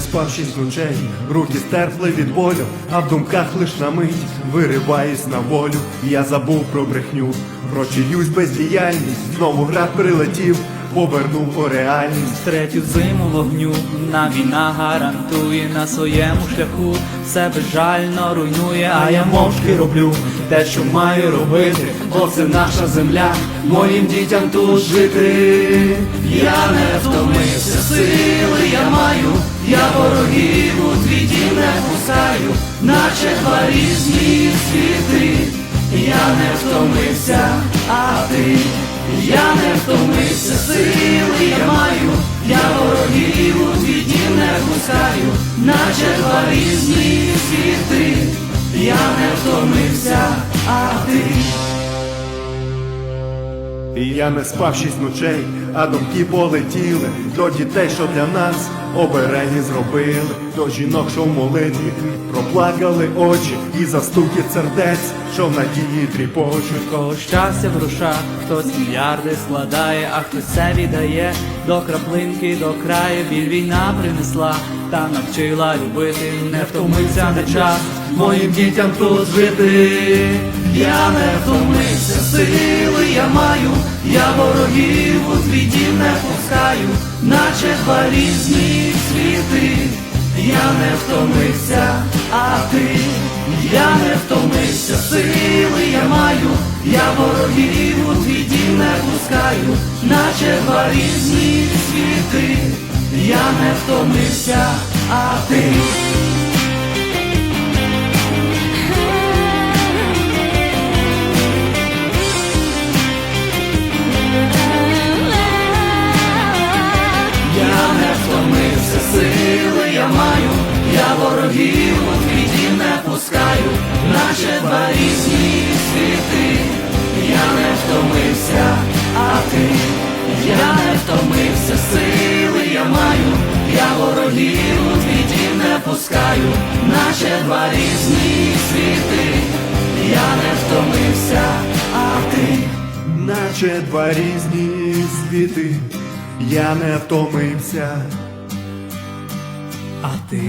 спав шість ночей, руки стерпли від болю, а в думках лиш на мить. Вириваюсь на волю. Я забув про брехню, про чиюсь бездіяльність, знову град прилетів, повернув у реальність. Третю зиму вогню на війна гарантує на своєму шляху все безжально руйнує, а я мовчки роблю те, що маю робити, бо це наша земля, моїм дітям тут жити. Я не втомився, сили я маю, я ворогів у твій не пускаю, наче два різні світи. Я не втомився, а ти, пускаю, наче два різні світи, я не втомився, а ти. І я не спав шість ночей, а думки полетіли. До дітей, що для нас оберегі зробили, до жінок, що в молитві проплакали очі. І застукіт сердець, що в надії тріпочуть. Кого щастя в грошах, хтось мільярди складає, а хтось все віддає. До краплинки, до краю біль війна принесла та навчила любити, не втомився на час. Моїм дітям тут жити. Я не втомився, сили я маю, я ворогів у дім не пускаю, наче два різні світи. Я не втомився, а ти, я не втомився, сили я маю, я ворогів у твій не пускаю, наче два різні світи, я не втомився, а ти. Я не втомився, сили я маю, я ворогів у твій не пускаю, наче два різні світи. Пускаю, наче два різні світи. Я не втомився, а ти. Наче два різні світи, я не втомився. А ти